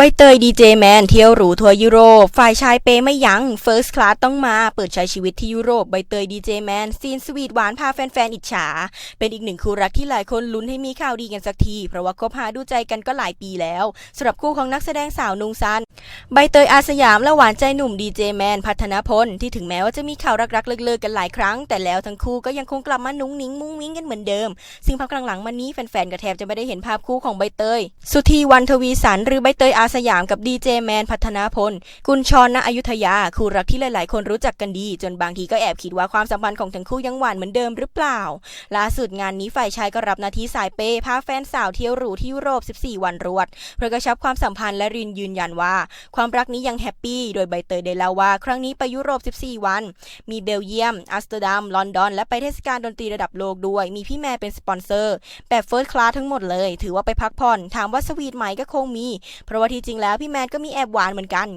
ใบเตยดีเจแมนเที่ยวหรูทัวร์ยุโรป ฝ่ายชายเปย์ไม่ยัง้งเฟิร์สคลาสต้องมา เปิดใช้ชีวิตที่ยุโรป ใบเตยดีเจแมนซีนสวีทหวานพาแฟนๆ อิจฉา เป็นอีกหนึ่งคู่รักที่หลายคนลุ้นให้มีข่าวดีกันสักที เพราะว่าคบหาดูใจกันก็หลายปีแล้วสำหรับคู่ของนักแสดงสาวนุงซัน ใบเตยอาสยามและหวานใจหนุ่มดีเจแมนพัฒนพล ที่ถึงแม้ว่าจะมีข่าวรักๆ เลิกๆ กันหลายครั้ง แต่แล้วทั้งคู่ก็ยังคงกลับมานุ้งนิ้งมุ้งมิ้งกันเหมือนเดิม ซึ่งพักหลังๆมานี้แฟนๆก็แทบจะไม่ได้เห็นภาพคู่ของใบเตย สุธีวันทวีสันหรือใบเตยอาสยามกับดีเจแมนพัฒนาพล กุลชรณอยุธยา คู่รักที่หลาย ๆ คนรู้จักกันดี จนบางทีก็แอบคิดว่าความสัมพันธ์ของทั้งคู่ยังหวานเหมือนเดิมหรือเปล่า ล่าสุดงานนี้ฝ่ายชายก็รับหน้าที่สายเปย์พาแฟนสาวเที่ยวหรูที่ยุโรป 14 วันรวด เพื่อกระชับความสัมพันธ์และรินยืนยันว่า ความรักนี้ยังแฮปปี้ โดยใบเตยได้เล่าว่า ครั้งนี้ไปยุโรป 14 วัน มีเบลเยียม อัมสเตอร์ดัม ลอนดอน และไปเทศกาลดนตรีระดับโลกด้วย มีพี่แม่เป็นสปอนเซอร์ แบบเฟิร์สคลาสทั้งหมดเลย ถือว่าไปพักผ่อน ถามว่าสวีทไหมก็คงมี เพราะว่าที่จริงแล้วพี่แมนก็มีแอบหวานเหมือนกัน